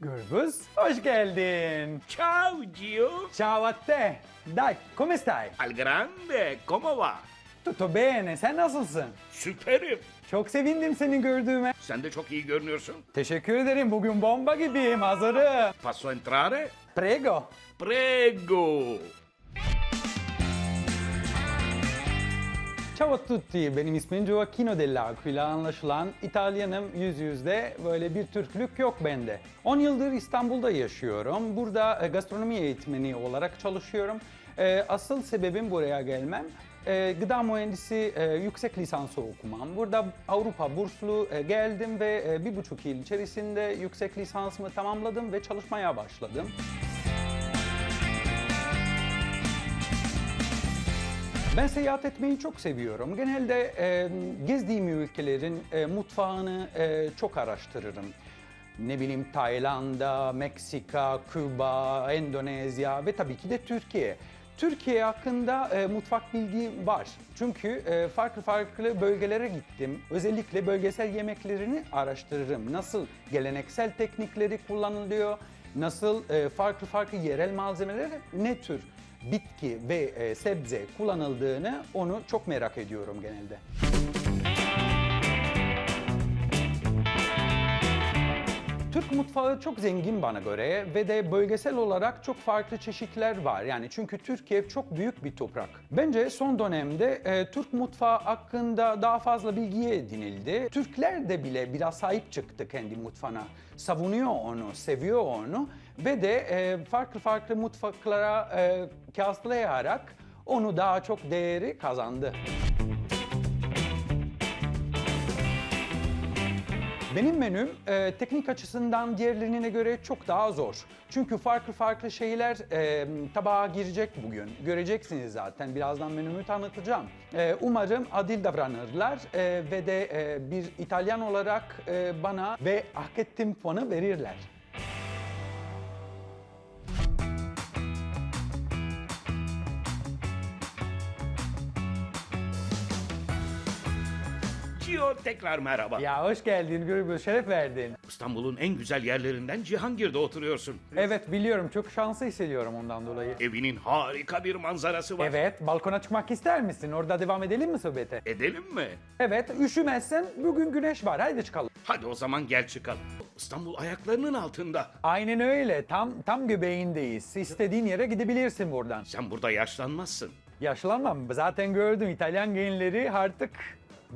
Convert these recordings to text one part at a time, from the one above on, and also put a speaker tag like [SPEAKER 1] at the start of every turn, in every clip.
[SPEAKER 1] Gürbüz, hoş geldin.
[SPEAKER 2] Ciao Gio,
[SPEAKER 1] Ciao a te. Dai, come stai?
[SPEAKER 2] al grande, come va?
[SPEAKER 1] Tutto bene, sen nasılsın?
[SPEAKER 2] Süperim.
[SPEAKER 1] Çok sevindim seni gördüğüme.
[SPEAKER 2] Sen de çok iyi görünüyorsun.
[SPEAKER 1] Teşekkür ederim, bugün bomba gibiyim, hazırım.
[SPEAKER 2] Posso entrare?
[SPEAKER 1] Prego.
[SPEAKER 2] Prego.
[SPEAKER 1] Ciao a tutti, benim ismim Gioacchino dell'Aquila. Anlaşılan İtalyanım yüz yüzde, böyle bir Türklük yok bende. 10 yıldır İstanbul'da yaşıyorum. Burada e, gastronomi eğitmeni olarak çalışıyorum. E, Asıl sebebim buraya gelmem. e, Gıda mühendisi yüksek lisansı okumam. Burada Avrupa burslu geldim ve bir buçuk yıl içerisinde yüksek lisansımı tamamladım ve çalışmaya başladım. Ben seyahat etmeyi çok seviyorum. Genelde e, gezdiğim ülkelerin e, mutfağını e, çok araştırırım. Ne bileyim Tayland'a, Meksika, Küba, Endonezya ve tabii ki de Türkiye. Türkiye hakkında e, mutfak bilgi var. Çünkü e, farklı farklı bölgelere gittim. Özellikle bölgesel yemeklerini araştırırım. Nasıl geleneksel teknikleri kullanılıyor, nasıl e, farklı farklı yerel malzemeler, ne tür bitki ve e, sebze kullanıldığını onu çok merak ediyorum genelde. Türk mutfağı çok zengin bana göre ve de bölgesel olarak çok farklı çeşitler var. Yani çünkü Türkiye çok büyük bir toprak. Bence son dönemde e, Türk mutfağı hakkında daha fazla bilgiye edinildi. Türkler de bile biraz sahip çıktı kendi mutfağına. Savunuyor onu, seviyor onu ve de e, farklı farklı mutfaklara e, kıyaslayarak onu daha çok değeri kazandı. Benim menüm e, teknik açısından diğerlerine göre çok daha zor. Çünkü farklı farklı şeyler e, tabağa girecek bugün. Göreceksiniz zaten. Birazdan menümü tanıtacağım. E, umarım adil davranırlar e, ve de e, bir İtalyan olarak e, bana ve hak ettiğim puanı verirler.
[SPEAKER 2] Gio tekrar merhaba.
[SPEAKER 1] Ya hoş geldin Gürbüz, şeref verdin.
[SPEAKER 2] İstanbul'un en güzel yerlerinden Cihangir'de oturuyorsun.
[SPEAKER 1] Evet biliyorum çok şanslı hissediyorum ondan dolayı.
[SPEAKER 2] Evinin harika bir manzarası var.
[SPEAKER 1] Evet, balkona çıkmak ister misin? Orada devam edelim mi sohbete?
[SPEAKER 2] Edelim mi?
[SPEAKER 1] Evet, üşümezsen bugün güneş var. Haydi çıkalım.
[SPEAKER 2] Hadi o zaman gel çıkalım. İstanbul ayaklarının altında.
[SPEAKER 1] Aynen öyle. Tam tam göbeğindeyiz. İstediğin yere gidebilirsin buradan.
[SPEAKER 2] Sen burada yaşlanmazsın.
[SPEAKER 1] Yaşlanmam. Zaten gördüm İtalyan gençleri artık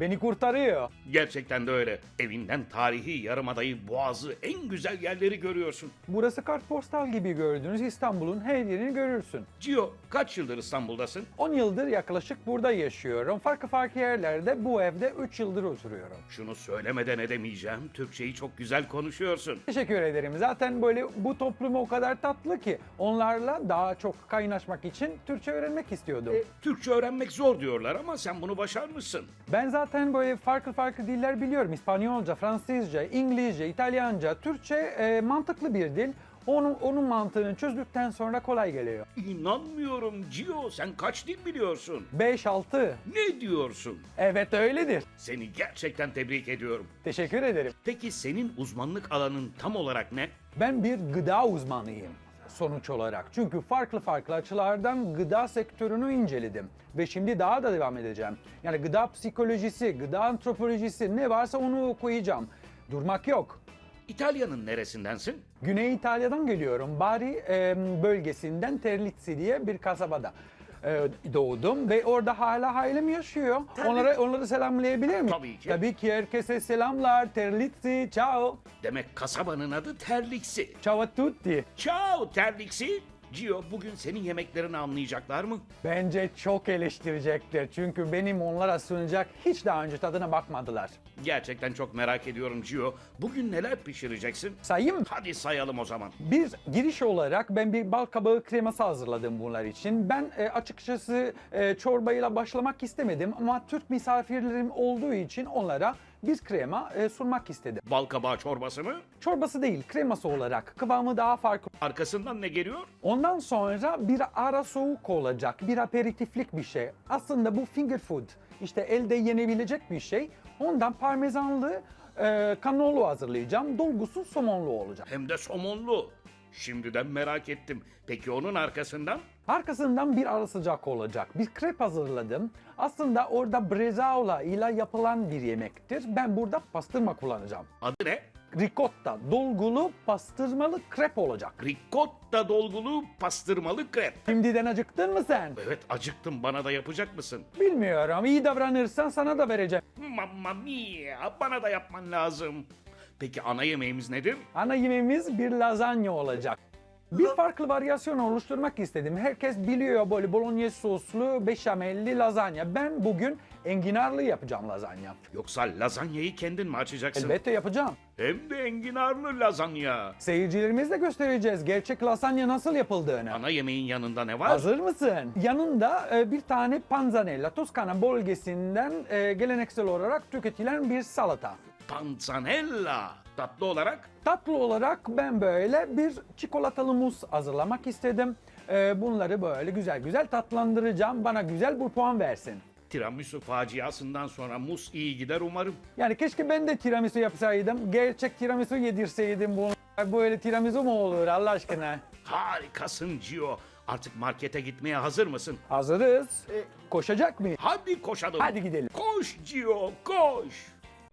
[SPEAKER 1] beni kurtarıyor.
[SPEAKER 2] Gerçekten de öyle. Evinden tarihi yarımadayı, boğazı, en güzel yerleri görüyorsun.
[SPEAKER 1] Burası kartpostal gibi gördüğünüz İstanbul'un her yerini görürsün.
[SPEAKER 2] Gio kaç yıldır İstanbul'dasın?
[SPEAKER 1] 10 yıldır yaklaşık burada yaşıyorum. Farklı farklı yerlerde bu evde 3 yıldır oturuyorum.
[SPEAKER 2] Şunu söylemeden edemeyeceğim. Türkçeyi çok güzel konuşuyorsun.
[SPEAKER 1] Teşekkür ederim. Zaten böyle bu toplum o kadar tatlı ki onlarla daha çok kaynaşmak için Türkçe öğrenmek istiyordum.
[SPEAKER 2] Türkçe öğrenmek zor diyorlar ama sen bunu başarmışsın.
[SPEAKER 1] Ben zaten böyle farklı farklı diller biliyorum. İspanyolca, Fransızca, İngilizce, İtalyanca, Türkçe e, mantıklı bir dil. Onun, onun mantığını çözdükten sonra kolay geliyor.
[SPEAKER 2] İnanmıyorum Gio sen kaç dil biliyorsun?
[SPEAKER 1] 5-6.
[SPEAKER 2] Ne diyorsun?
[SPEAKER 1] Evet öyledir.
[SPEAKER 2] Seni gerçekten tebrik ediyorum.
[SPEAKER 1] Teşekkür ederim.
[SPEAKER 2] Peki senin uzmanlık alanın tam olarak ne?
[SPEAKER 1] Ben bir gıda uzmanıyım sonuç olarak. Çünkü farklı farklı açılardan gıda sektörünü inceledim. Ve şimdi daha da devam edeceğim. Yani gıda psikolojisi, gıda antropolojisi ne varsa onu okuyacağım. Durmak yok.
[SPEAKER 2] İtalya'nın neresindensin?
[SPEAKER 1] Güney İtalya'dan geliyorum. Bari e, bölgesinden Terlizzi diye bir kasabada e, doğdum ve orada hala ailem yaşıyor. Onlara onları selamlayabilir miyim?
[SPEAKER 2] Tabii ki.
[SPEAKER 1] Tabii ki herkese selamlar. Terlizzi, ciao.
[SPEAKER 2] Demek kasabanın adı Terliksi.
[SPEAKER 1] Ciao a tutti.
[SPEAKER 2] Ciao Terliksi. Gio bugün senin yemeklerini anlayacaklar mı?
[SPEAKER 1] Bence çok eleştirecekler çünkü benim onlara sunacak hiç daha önce tadına bakmadılar.
[SPEAKER 2] Gerçekten çok merak ediyorum Gio. Bugün neler pişireceksin?
[SPEAKER 1] Sayayım mı?
[SPEAKER 2] Hadi sayalım o zaman.
[SPEAKER 1] Bir giriş olarak ben bir bal kabağı kreması hazırladım bunlar için. Ben e, açıkçası e, çorbayla başlamak istemedim ama Türk misafirlerim olduğu için onlara bir krema e, sunmak istedim.
[SPEAKER 2] Bal kabağı çorbası mı?
[SPEAKER 1] Çorbası değil, kreması olarak kıvamı daha farklı.
[SPEAKER 2] Arkasından ne geliyor?
[SPEAKER 1] Ondan sonra bir ara soğuk olacak, bir aperitiflik bir şey. Aslında bu finger food, işte elde yenebilecek bir şey. Ondan parmesanlı e, cannolo hazırlayacağım. Dolgusu somonlu olacak.
[SPEAKER 2] Hem de somonlu. Şimdiden merak ettim. Peki onun arkasından?
[SPEAKER 1] Arkasından bir ara sıcak olacak. Bir krep hazırladım. Aslında orada brezaola ile yapılan bir yemektir. Ben burada pastırma kullanacağım.
[SPEAKER 2] Adı ne?
[SPEAKER 1] Ricotta, dolgulu pastırmalı krep olacak.
[SPEAKER 2] Ricotta dolgulu pastırmalı krep.
[SPEAKER 1] Şimdiden acıktın mı sen?
[SPEAKER 2] Evet acıktım bana da yapacak mısın?
[SPEAKER 1] Bilmiyorum. İyi davranırsan sana da vereceğim.
[SPEAKER 2] Mamma mia bana da yapman lazım. Peki ana yemeğimiz nedir?
[SPEAKER 1] Ana yemeğimiz bir lazanya olacak. Bir farklı varyasyon oluşturmak istedim. Herkes biliyor böyle bolognese soslu beşamelli lazanya. Ben bugün enginarlı yapacağım lazanya.
[SPEAKER 2] Yoksa lazanyayı kendin mi açacaksın?
[SPEAKER 1] Elbette yapacağım.
[SPEAKER 2] Hem de enginarlı lazanya.
[SPEAKER 1] Seyircilerimizle göstereceğiz gerçek lazanya nasıl yapıldığını.
[SPEAKER 2] Ana yemeğin yanında ne var?
[SPEAKER 1] Hazır mısın? Yanında e, bir tane panzanella, Toskana bölgesinden e, geleneksel olarak tüketilen bir salata.
[SPEAKER 2] Panzanella. Tatlı olarak
[SPEAKER 1] Tatlı olarak ben böyle bir çikolatalı muz hazırlamak istedim. E, bunları böyle güzel güzel tatlandıracağım. Bana güzel bir puan versin.
[SPEAKER 2] tiramisu faciasından sonra mus iyi gider umarım.
[SPEAKER 1] Yani keşke ben de tiramisu yapsaydım. Gerçek tiramisu yedirseydim bunu. Böyle tiramisu mu olur Allah aşkına?
[SPEAKER 2] Harikasın Gio. Artık markete gitmeye hazır mısın?
[SPEAKER 1] Hazırız. E, koşacak mıyız?
[SPEAKER 2] Hadi koşalım.
[SPEAKER 1] Hadi gidelim.
[SPEAKER 2] Koş Gio koş.